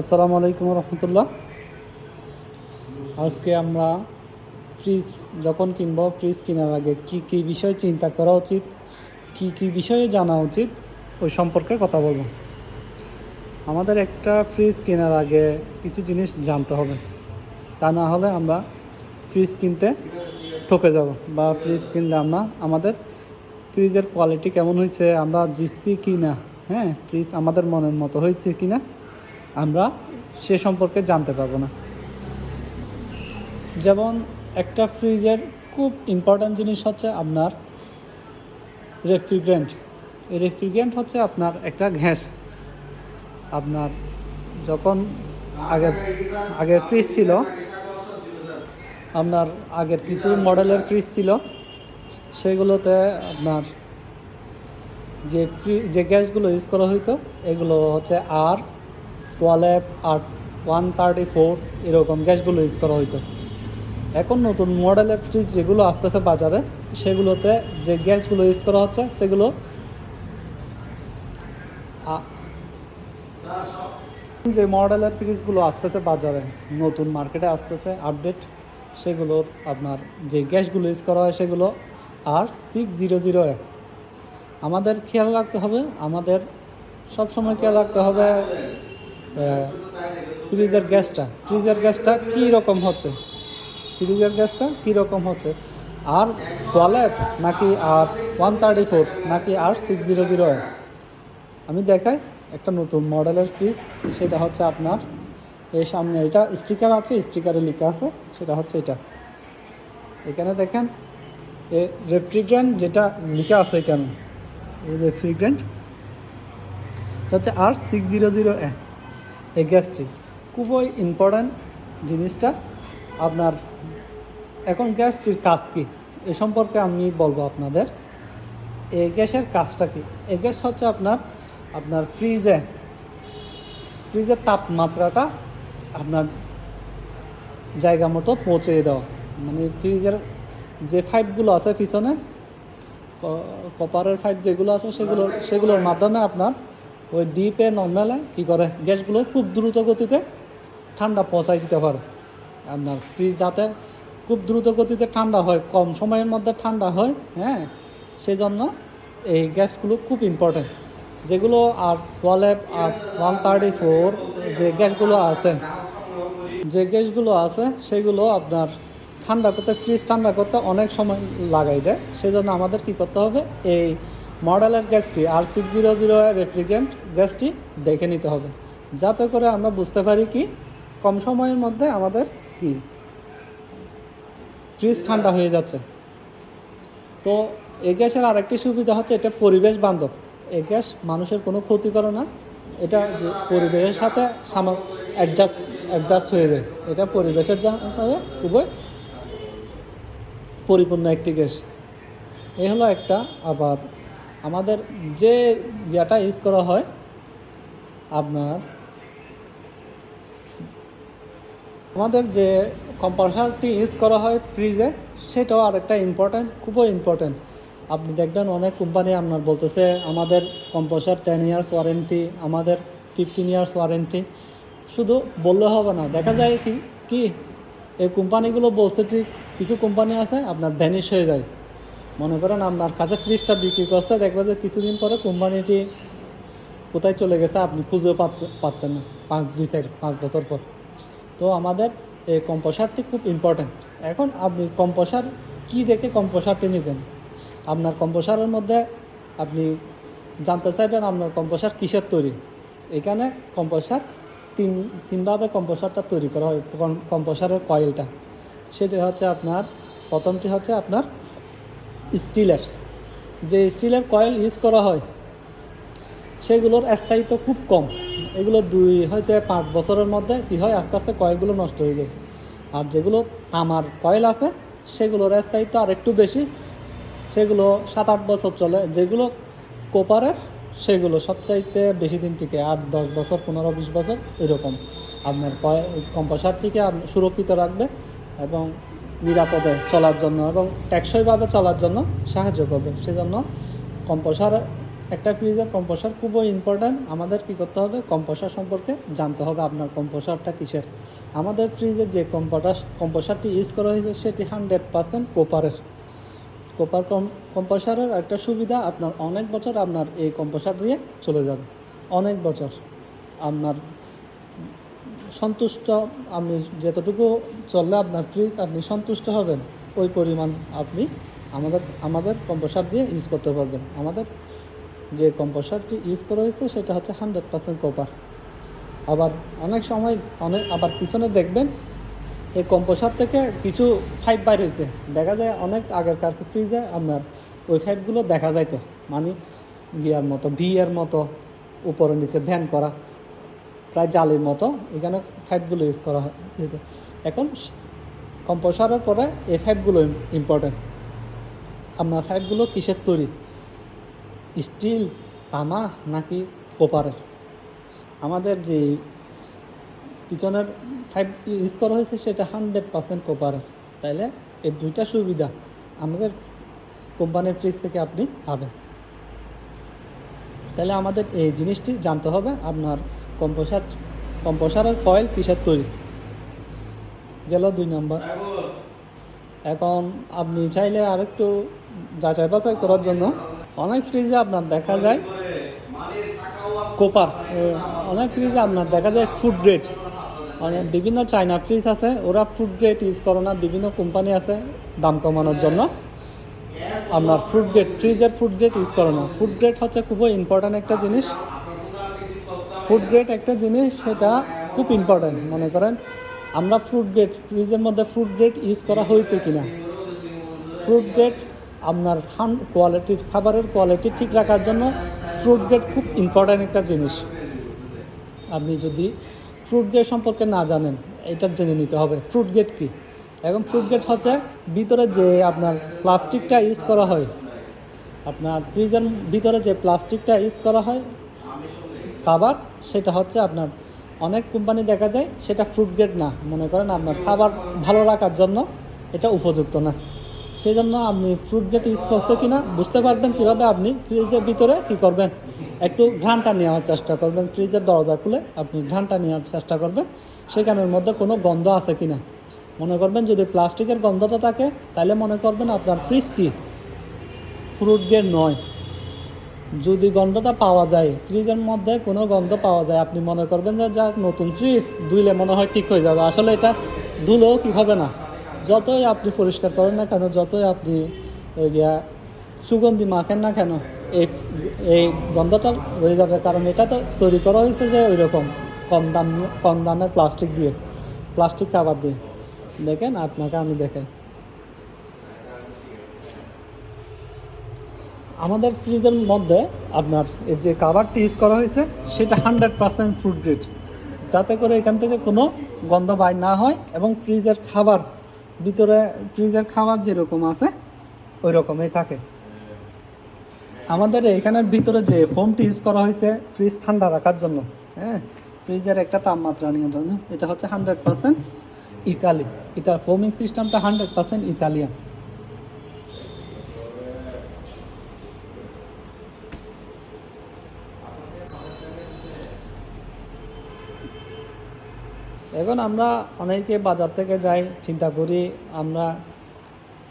আসসালামু আলাইকুম রহমতুল্লাহ। আজকে আমরা ফ্রিজ যখন কিনব ফ্রিজ কেনার আগে কি কি বিষয় চিন্তা করা উচিত, কি কি বিষয়ে জানা উচিত, ওই সম্পর্কে কথা বলব। আমাদের একটা ফ্রিজ কেনার আগে কিছু জিনিস জানতে হবে। তা না হলে আমরা ফ্রিজ কিনতে ঠকে যাব বা ফ্রিজ কিনলে আমরা আমাদের ফ্রিজের কোয়ালিটি কেমন হয়েছে আমরা জিতছি কি না হ্যাঁ? ফ্রিজ আমাদের মনের মতো হয়েছে কি না আমরা সে সম্পর্কে জানতে পারব না। যেমন একটা ফ্রিজের খুব ইম্পর্ট্যান্ট জিনিস হচ্ছে আপনার রেফ্রিজারেন্ট এই রেফ্রিজারেন্ট হচ্ছে আপনার একটা গ্যাস। আপনার যখন আগে আগের ফ্রিজ ছিল, আপনার আগের কিছু মডেলের ফ্রিজ ছিল, সেগুলোতে আপনার যে ফ্রি যে গ্যাসগুলো ইউজ করা হইতো, এগুলো হচ্ছে আর টুয়েলভ আর ওয়ান থার্টি ফোর এরকম গ্যাসগুলো ইউজ করা হইতো। এখন নতুন মডেলের ফ্রিজ যেগুলো আসতেছে বাজারে, সেগুলোতে যে গ্যাসগুলো ইউজ করা হচ্ছে, সেগুলো যে মডেলের ফ্রিজগুলো আসতেছে বাজারে, নতুন মার্কেটে আসতেছে আপডেট সেগুলোর আপনার যে গ্যাসগুলো ইউজ করা হয় সেগুলো আর সিক্স জিরো জিরো এ। আমাদের খেয়াল রাখতে হবে, আমাদের সবসময় খেয়াল রাখতে হবে ফ্রিজের গ্যাসটা ফ্রিজের গ্যাসটা কী রকম হচ্ছে? ফ্রিজের গ্যাসটা কী রকম হচ্ছে? আর টুয়েলভ নাকি আর ওয়ান থার্টি ফোর নাকি আর সিক্স জিরো জিরো আমি দেখাই একটা নতুন মডেলের ফ্রিজ সেটা হচ্ছে আপনার, এই সামনে এটা স্টিকার আছে স্টিকারে লেখা আছে, সেটা হচ্ছে এটা। এখানে দেখেন, এ রেফ্রিজারেন্ট যেটা লেখা আছে এখানে, এই রেফ্রিজারেন্ট হচ্ছে R six zero zero A এই গ্যাসটি। খুবই ইম্পর্ট্যান্ট জিনিসটা। আপনার, এখন গ্যাসটির কাজ কী? এ সম্পর্কে আমি বলব আপনাদের। এই গ্যাসের কাজটা কী? এই গ্যাস হচ্ছে আপনার আপনার ফ্রিজে, ফ্রিজের তাপমাত্রাটা আপনার জায়গা মতো পৌঁছে দেওয়া। মানে ফ্রিজের যে পাইপগুলো আছে পিছনে কপারের পাইপ যেগুলো আছে সেগুলো, সেগুলোর মাধ্যমে আপনার ওই ডিপে নর্মালে কী করে? গ্যাসগুলো খুব দ্রুত গতিতে ঠান্ডা পৌঁছাই দিতে পারে। আপনার ফ্রিজ যাতে খুব দ্রুত গতিতে ঠান্ডা হয়, কম সময়ের মধ্যে ঠান্ডা হয় হ্যাঁ? সেই জন্য এই গ্যাসগুলো খুব ইম্পর্টেন্ট যেগুলো R twelve R one thirty four যে গ্যাসগুলো আছে, যে গ্যাসগুলো আছে, সেগুলো আপনার ঠান্ডা করতে ফ্রিজ ঠান্ডা করতে অনেক সময় লাগাই দেয়। সেজন্য আমাদের কি করতে হবে? এই মডেলের গ্যাসটি R six zero zero refrigerant গ্যাসটি দেখে নিতে হবে। যাতে করে আমরা বুঝতে পারি কি, কম সময়ের মধ্যে আমাদের কি? ফ্রিজ ঠান্ডা হয়ে যাচ্ছে। তো এই গ্যাসের আরেকটি সুবিধা হচ্ছে এটা পরিবেশ বান্ধব। এই গ্যাস মানুষের কোনো ক্ষতি করে না। এটা যে পরিবেশের সাথে অ্যাডজাস্ট অ্যাডজাস্ট হয়ে যায়। এটা পরিবেশের যা- খুবই পরিপূর্ণ একটি গ্যাস। এই হলো একটা আবার আমাদের যে ইয়েটা ইউজ করা হয়, আপনার আমাদের যে কম্প্রেসারটি ইউজ করা হয় ফ্রিজে, সেটাও আরেকটা ইম্পর্ট্যান্ট খুবই ইম্পর্ট্যান্ট আপনি দেখবেন অনেক কোম্পানি আপনার বলতেছে, আমাদের কম্প্রেসার টেন ইয়ার্স ওয়ারেন্টি আমাদের ফিফটিন ইয়ার্স ওয়ারেন্টি শুধু বললে হবে না, দেখা যায় কি কি, এই কোম্পানিগুলো বলছে ঠিক, কিছু কোম্পানি আছে আপনার ভ্যানিশ হয়ে যায়। মনে করেন আপনার কাছে ফ্রিজটা বিক্রি করছে দেখবেন যে কিছুদিন পরে কোম্পানিটি কোথায় চলে গেছে, আপনি খুঁজেও পাচ্ছ- পাচ্ছেন না, পাঁচ দুই চার পাঁচ বছর পর। তো আমাদের এই কম্পোসারটি খুব ইম্পর্ট্যান্ট এখন আপনি কম্পোসার কি দেখে কম্পোসারটি নেবেন? আপনার কম্পোসারের মধ্যে আপনি জানতে চাইবেন আপনার কম্পোসার কিসের তৈরি। এখানে কম্পোসার তিন তিনভাবে কম্পোসারটা তৈরি করা হয় কম্পোসারের কয়েলটা। সেটি হচ্ছে আপনার প্রথমটি হচ্ছে আপনার স্টিলের। যে স্টিলের কয়েল ইউজ করা হয়, সেগুলোর স্থায়িত্ব খুব কম। এগুলো দুই হয়তো পাঁচ বছরের মধ্যে কী হয়, আস্তে আস্তে কয়েলগুলো নষ্ট হয়ে যায়। আর যেগুলো তামার কয়েল আছে, সেগুলোর স্থায়িত্ব আর একটু বেশি। সেগুলো সাত আট বছর চলে। যেগুলো কোপারের সেগুলো সবচাইতে বেশি দিন টিকে। আট, দশ বছর, পনেরো, বিশ বছর, এরকম। আপনার কম্পোসারটিকে সুরক্ষিত রাখবে এবং নিরাপদে চলার জন্য এবং টেকসইভাবে চলার জন্য সাহায্য করবে। সেজন্য কম্পোসার, একটা ফ্রিজের কম্পোসার খুবই ইম্পর্ট্যান্ট আমাদের কি করতে হবে? কম্পোসার সম্পর্কে জানতে হবে আপনার কম্পোসারটা কিসের। আমাদের ফ্রিজে যে কম্পোটার কম্পোসারটি ইউজ করা হয়েছে, সেটি হান্ড্রেড পার্সেন্ট কোপারের কোপার কম কম্পোসারের একটা সুবিধা, আপনার অনেক বছর আপনার এই কম্পোসার দিয়ে চলে যাবে। অনেক বছর আপনার সন্তুষ্ট, আপনি যতটুকু চললে আপনার ফ্রিজ আপনি সন্তুষ্ট হবেন, ওই পরিমাণ আপনি আমাদের আমাদের কম্পোসার দিয়ে ইউজ করতে পারবেন। আমাদের যে কম্পোসারটি ইউজ করা হয়েছে, সেটা হচ্ছে হান্ড্রেড পার্সেন্ট কপার আবার অনেক সময় অনেক, আবার পিছনে দেখবেন, এই কম্পোসার থেকে কিছু ফাইভ বাইর হয়েছে। দেখা যায় অনেক আগেরকার ফ্রিজে আপনার ওই ফাইভগুলো দেখা যাইতো। মানে গিয়ার মতো ভিয়ের মতো, উপরে নিচে ভ্যান করা। প্রায় জালের মতো। এখানে ফাইভগুলো ইউজ করা হয়। এখন কম্পোসারের পরে এই ফাইভগুলো ইম্পর্টেন্ট আপনার ফাইভগুলো কিসের তৈরি? স্টিল তামা নাকি কোপারের আমাদের যে পিছনের ফাইভ ইউজ করা হয়েছে সেটা হান্ড্রেড পার্সেন্ট কোপারের তাইলে এই দুইটা সুবিধা আমাদের কোম্পানির ফ্রিজ থেকে আপনি পাবেন। তাহলে আমাদের এই জিনিসটি জানতে হবে। আপনার কম্পোসার, কম্পোসারের কয়েল কিসের তৈরি। গেল দুই নম্বর। এখন আপনি চাইলে আরেকটু যাচাই বাছাই করার জন্য। অনেক ফ্রিজে আপনার দেখা যায় কোপার অনেক ফ্রিজে আপনার দেখা যায় ফুড গ্রেড অনেক বিভিন্ন চায়না ফ্রিজ আছে, ওরা ফুড গ্রেড ইউজ করে না, বিভিন্ন কোম্পানি আছে দাম কমানোর জন্য। আপনার ফুড গ্রেড ফ্রিজের ফুড গ্রেড ইউজ করে না। ফুড গ্রেড হচ্ছে খুবই ইম্পর্ট্যান্ট একটা জিনিস। ফুড গ্রেড একটা জিনিস সেটা খুব ইম্পর্ট্যান্ট মনে করেন। আমরা ফ্রুট গ্রেড ফ্রিজের মধ্যে ফ্রুট গ্রেড ইউজ করা হয়েছে কিনা? ফ্রুট গ্রেড আপনার খান কোয়ালিটির খাবারের কোয়ালিটি ঠিক রাখার জন্য ফ্রুট গ্রেড খুব ইম্পর্ট্যান্ট একটা জিনিস। আপনি যদি ফ্রুট গ্রেড সম্পর্কে না জানেন, এটা জেনে নিতে হবে। ফ্রুট গ্রেড কী? এখন ফ্রুট গ্রেড হচ্ছে ভিতরে যে আপনার প্লাস্টিকটা ইউজ করা হয়। আপনার ফ্রিজের ভিতরে যে প্লাস্টিকটা ইউজ করা হয় খাবার, সেটা হচ্ছে আপনার অনেক কোম্পানি দেখা যায় সেটা ফ্রুট গ্রেড না। মনে করেন আপনার খাবার ভালো রাখার জন্য এটা উপযুক্ত না। সেই জন্য আপনি ফ্রুট গ্রেড ইউজ করছে কি না বুঝতে পারবেন কীভাবে আপনি ফ্রিজের ভিতরে কি করবেন। একটু ঘ্রাণটা নেওয়ার চেষ্টা করবেন ফ্রিজের দরজা খুলে আপনি ঘ্রাণটা নেওয়ার চেষ্টা করবেন, সেখানের মধ্যে কোনো গন্ধ আছে কিনা। মনে করবেন যদি প্লাস্টিকের গন্ধটা থাকে, তাহলে মনে করবেন আপনার ফ্রিজ কি ফ্রুট গ্রেড নয়। যদি গন্ধটা পাওয়া যায় ফ্রিজের মধ্যে কোনো গন্ধ পাওয়া যায়, আপনি মনে করবেন যে যা নতুন ফ্রিজ ধুইলে মনে হয় ঠিক হয়ে যাবে। আসলে এটা ধুলেও কি হবে না? যতই আপনি পরিষ্কার করেন না কেন, যতই আপনি গিয়া সুগন্ধি মাখেন না কেন, এই এই গন্ধটা হয়ে যাবে। কারণ এটা তো তৈরি করা হয়েছে যে ওই রকম কম দাম, কম দামের প্লাস্টিক দিয়ে প্লাস্টিক কাবার দিয়ে। দেখেন আপনাকে আমি দেখাই। আমাদের ফ্রিজের মধ্যে আপনার এই যে কাভারটি ইউজ করা হয়েছে, সেটা হান্ড্রেড পার্সেন্ট ফ্রুট গ্রেড যাতে করে এখান থেকে কোনো গন্ধ বাই না হয় এবং ফ্রিজের খাবার ভিতরে ফ্রিজের খাবার যেরকম আছে ওই রকমই থাকে। আমাদের এখানের ভিতরে যে ফোমটি ইউজ করা হয়েছে ফ্রিজ ঠান্ডা রাখার জন্য হ্যাঁ ফ্রিজের একটা তাপমাত্রা নিয়ন্ত্রণ, এটা হচ্ছে হান্ড্রেড পার্সেন্ট ইতালি। ইতার ফোমিং সিস্টেমটা হান্ড্রেড পার্সেন্ট ইতালিয়ান। এখন আমরা অনেকে বাজার থেকে যাই, চিন্তা করি আমরা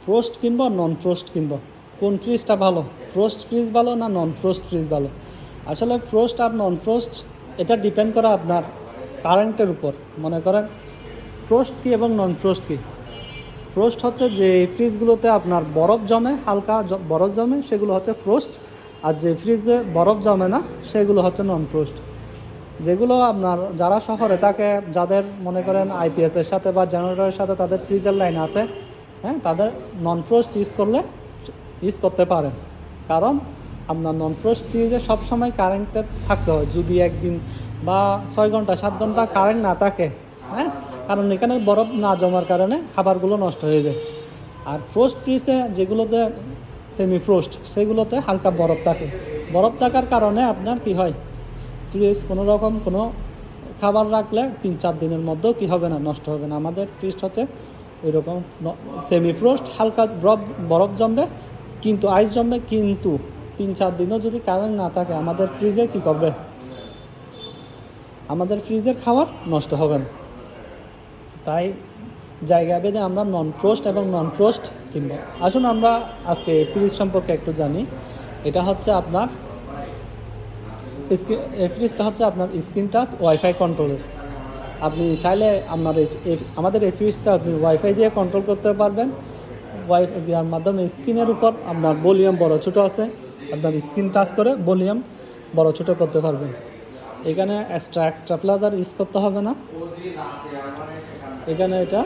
ফ্রোস্ট কিনবো নন ফ্রোস্ট কিনবো। কোন ফ্রিজটা ভালো? ফ্রোস্ট ফ্রিজ ভালো না নন ফ্রোস্ট ফ্রিজ ভালো? আসলে ফ্রোস্ট আর নন ফ্রোস্ট এটা ডিপেন্ড করে আপনার কারেন্টের উপর। মনে করেন ফ্রোস্ট কি এবং নন ফ্রোস্ট কি? ফ্রোস্ট হচ্ছে যে ফ্রিজগুলোতে আপনার বরফ জমে, হালকা বরফ জমে, সেগুলো হচ্ছে ফ্রোস্ট আর যে ফ্রিজে বরফ জমে না, সেগুলো হচ্ছে নন ফ্রোস্ট যেগুলো আপনার যারা শহরে থাকে, যাদের মনে করেন আইপিএস এর সাথে বা জেনারেটরের সাথে তাদের ফ্রিজের লাইন আছে হ্যাঁ তাদের নন ফ্রোস্ট ইউজ করলে ইউজ করতে পারেন। কারণ আপনার নন ফ্রোস্ট ফ্রিজে সবসময় কারেন্টে থাকতে হয়। যদি একদিন বা ছয় ঘণ্টা, সাত ঘণ্টা কারেন্ট না থাকে হ্যাঁ কারণ এখানে বরফ না জমার কারণে খাবারগুলো নষ্ট হয়ে যায়। আর ফ্রোস্ট ফ্রিজে যেগুলোতে সেমি ফ্রোস্ট সেগুলোতে হালকা বরফ থাকে। বরফ থাকার কারণে আপনার কি হয়? ফ্রিজ কোনো রকম, কোনো খাবার রাখলে তিন চার দিনের মধ্যেও কি হবে না, নষ্ট হবে না। আমাদের ফ্রিজ হচ্ছে ওই রকম সেমি ফ্রোস্ট হালকা বরফ বরফ জমবে, কিন্তু আইস জমবে, কিন্তু তিন চার দিনও যদি কারেন্ট না থাকে, আমাদের ফ্রিজে কি করবে? আমাদের ফ্রিজের খাবার নষ্ট হবে না। তাই জায়গা ভেদে আমরা নন ফ্রোস্ট এবং নন ফ্রোস্ট কিনবো। আসুন আমরা আজকে ফ্রিজ সম্পর্কে একটু জানি। এটা হচ্ছে আপনার এই ফ্রিজটা হচ্ছে আপনার স্ক্রিন টাচ ওয়াইফাই কন্ট্রোলের আপনি চাইলে আপনার আমাদের এই ফ্রিজটা আপনি ওয়াইফাই দিয়ে কন্ট্রোল করতে পারবেন। ওয়াইফাই দেওয়ার মাধ্যমে স্ক্রিনের উপর আপনার ভলিউম বড় ছোটো আছে, আপনার স্ক্রিন টাচ করে ভলিউম বড় ছোটো করতে পারবেন। এখানে এক্সট্রা এক্সট্রা প্লাজার ইউজ করতে হবে না। এখানে এটা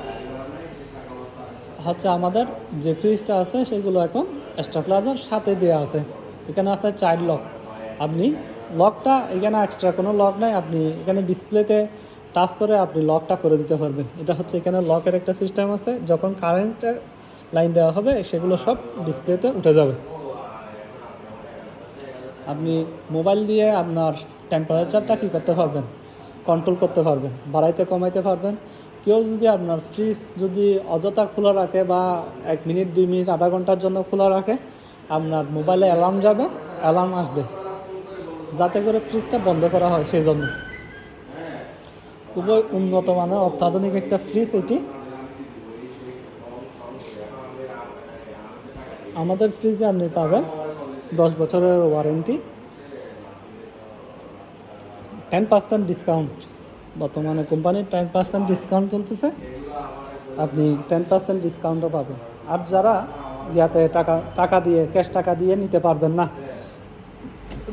হচ্ছে আমাদের যে ফ্রিজটা আছে, সেগুলো এখন এক্সট্রা প্লাজার সাথে দেওয়া আছে। এখানে আছে চাইল্ড লক আপনি লকটা, এখানে এক্সট্রা কোনো লক নাই। আপনি এখানে ডিসপ্লেতে টাচ করে আপনি লকটা করে দিতে পারবেন। এটা হচ্ছে এখানে লকের একটা সিস্টেম আছে। যখন কারেন্টে লাইন দেওয়া হবে, সেগুলো সব ডিসপ্লেতে উঠে যাবে। আপনি মোবাইল দিয়ে আপনার টেম্পারেচারটা কী করতে পারবেন? কন্ট্রোল করতে পারবেন, বাড়াইতে, কমাইতে পারবেন। কেউ যদি আপনার ফ্রিজ যদি অযথা খোলা রাখে বা এক মিনিট দুই মিনিট আধা ঘণ্টার জন্য খোলা রাখে, আপনার মোবাইলে অ্যালার্ম যাবে অ্যালার্ম আসবে। যাতে করে ফ্রিজটা বন্ধ করা হয় সেই জন্য খুবই উন্নত মানের, অত্যাধুনিক একটা ফ্রিজ এটি। আমাদের ফ্রিজে আপনি পাবেন দশ বছরের ওয়ারেন্টি টেন পার্সেন্ট ডিসকাউন্ট বর্তমানে কোম্পানির টেন পার্সেন্ট ডিসকাউন্ট চলতেছে। আপনি টেন পার্সেন্ট ডিসকাউন্টও পাবেন। আর যারা ইয়াতে টাকা টাকা দিয়ে ক্যাশ টাকা দিয়ে নিতে পারবেন না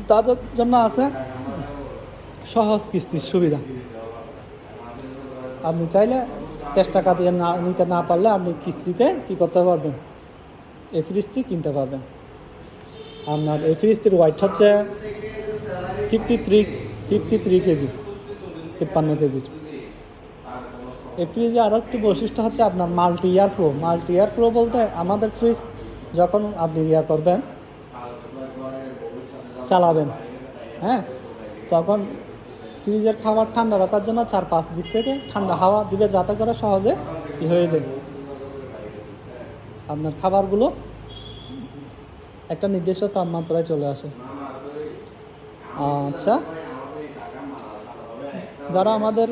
তাদের জন্য আছে সহজ কিস্তির সুবিধা। আপনি চাইলে ক্যাশ টাকা দিয়ে না, নিতে না পারলে আপনি কিস্তিতে কি করতে পারবেন? এই ফ্রিজটি কিনতে পারবেন। আপনার এই ফ্রিজটির ওয়াইট হচ্ছে fifty three fifty three KG, তিপ্পান্ন কেজির এই ফ্রিজে আরও একটি বৈশিষ্ট্য হচ্ছে আপনার multi air flow multi air flow বলতে আমাদের ফ্রিজ যখন আপনি ইয়া করবেন চালাবেন হ্যাঁ? তখন ফ্রিজের খাবার ঠান্ডা রাখার জন্য চার পাঁচ দিক থেকে ঠান্ডা হাওয়া দিবে যাতে করে সহজে হয়ে যায়। আপনার খাবারগুলো একটা নির্দিষ্ট তাপমাত্রায় চলে আসে। আচ্ছা। যারা আমাদের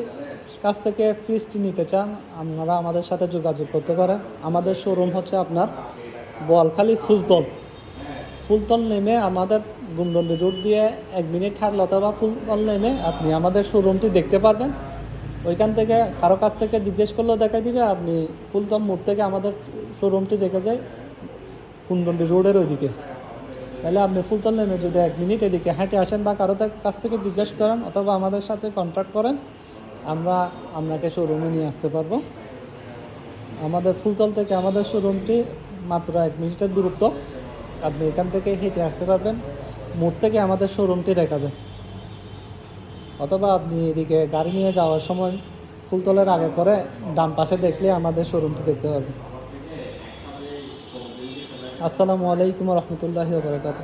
কাছ থেকে ফ্রিজটি নিতে চান, আপনারা আমাদের সাথে যোগাযোগ করতে পারেন। আমাদের শোরুম হচ্ছে আপনার বোয়ালখালী ফুলতল। ফুলতল নেমে আমাদের গুমদন্ডি রোড দিয়ে এক মিনিট হাঁটলে অথবা ফুলতল নেমে আপনি আমাদের শোরুমটি দেখতে পারবেন। ওইখান থেকে কারও কাছ থেকে জিজ্ঞেস করলেও দেখা দিবে, আপনি ফুলতল মোড় থেকে আমাদের শোরুমটি দেখে যায় কুন্দন্ডি রোডের ওইদিকে। তাহলে আপনি ফুলতল নেমে যদি এক মিনিট এদিকে হেঁটে আসেন বা কারও কাছ থেকে জিজ্ঞেস করেন অথবা আমাদের সাথে কন্ট্যাক্ট করেন, আমরা আপনাকে শোরুমে নিয়ে আসতে পারব। আমাদের ফুলতল থেকে আমাদের শোরুমটি মাত্র এক মিনিটের দূরত্ব। আপনি এখান থেকে হেঁটে আসতে পারবেন। মোড় থেকে আমাদের শোরুমটি দেখা যায়। অথবা আপনি এদিকে গাড়ি নিয়ে যাওয়ার সময় ফুলতলের আগে করে ডান পাশে দেখলে আমাদের শোরুমটি দেখতে পারবেন। আসসালামু আলাইকুম রহমতুল্লাহ বারকাত